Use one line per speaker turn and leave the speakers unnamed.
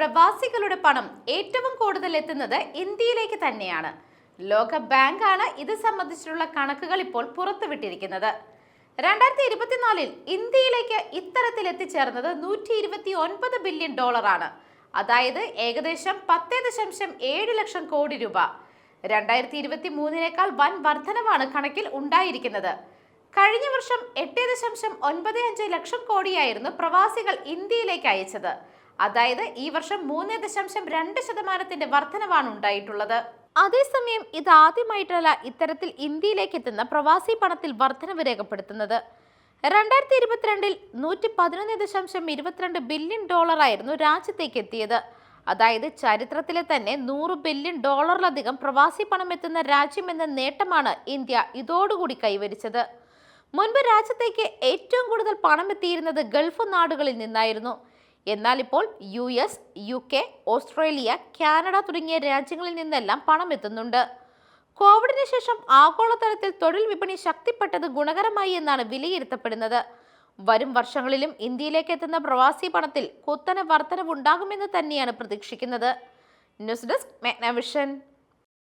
പ്രവാസികളുടെ പണം ഏറ്റവും കൂടുതൽ എത്തുന്നത് ഇന്ത്യയിലേക്ക് തന്നെയാണ്. ലോക ബാങ്കാണ് ഇത് സംബന്ധിച്ചിട്ടുള്ള കണക്കുകൾ ഇപ്പോൾ പുറത്തുവിട്ടിരിക്കുന്നത്. രണ്ടായിരത്തി ഇരുപത്തിനാലിൽ ഇന്ത്യയിലേക്ക് ഇത്തരത്തിൽ എത്തിച്ചേർന്നത് നൂറ്റി ഇരുപത്തി ഒൻപത് ബില്യൺ ഡോളറാണ്. അതായത് ഏകദേശം പത്ത് ദശാംശം ഏഴ് ലക്ഷം കോടി രൂപ. രണ്ടായിരത്തി ഇരുപത്തി മൂന്നിനേക്കാൾ വൻ വർധനവാണ് കണക്കിൽ ഉണ്ടായിരിക്കുന്നത്. കഴിഞ്ഞ വർഷം എട്ട് ദശാംശം ഒൻപത് അഞ്ച് ലക്ഷം കോടിയായിരുന്നു പ്രവാസികൾ ഇന്ത്യയിലേക്ക് അയച്ചത്. അതായത് ഈ വർഷം മൂന്ന് ദശാംശം രണ്ട് ശതമാനത്തിന്റെ വർധനവാണ് ഉണ്ടായിട്ടുള്ളത്. അതേസമയം ഇത് ആദ്യമായിട്ടല്ല ഇത്തരത്തിൽ ഇന്ത്യയിലേക്ക് എത്തുന്ന പ്രവാസി പണത്തിൽ വർധനവ് രേഖപ്പെടുത്തുന്നത്. രണ്ടായിരത്തി ഇരുപത്തിരണ്ടിൽ നൂറ്റി പതിനൊന്ന് ദശാംശം ഇരുപത്തിരണ്ട് ബില്യൺ ഡോളറായിരുന്നു രാജ്യത്തേക്ക് എത്തിയത്. അതായത് ചരിത്രത്തിലെ തന്നെ നൂറ് ബില്യൺ ഡോളറിലധികം പ്രവാസി പണം എത്തുന്ന രാജ്യമെന്ന നേട്ടമാണ് ഇന്ത്യ ഇതോടുകൂടി കൈവരിച്ചത്. മുൻപ് രാജ്യത്തേക്ക് ഏറ്റവും കൂടുതൽ പണം എത്തിയിരുന്നത് ഗൾഫ് നാടുകളിൽ നിന്നായിരുന്നു. എന്നാൽ ഇപ്പോൾ U S U K Australia Canada തുടങ്ങിയ രാജ്യങ്ങളിൽ നിന്നെല്ലാം പണം എത്തുന്നുണ്ട്. കോവിഡിന് ശേഷം ആഗോളതലത്തിൽ തൊഴിൽ വിപണി ശക്തിപ്പെട്ടത് ഗുണകരമായി എന്നാണ് വിലയിരുത്തപ്പെടുന്നത്. വരും വർഷങ്ങളിലും ഇന്ത്യയിലേക്ക് എത്തുന്ന പ്രവാസി പണത്തിൽ കുത്തന വർധനവുണ്ടാകുമെന്ന് തന്നെയാണ് പ്രതീക്ഷിക്കുന്നത്. News desk മെഗ്നവിഷൻ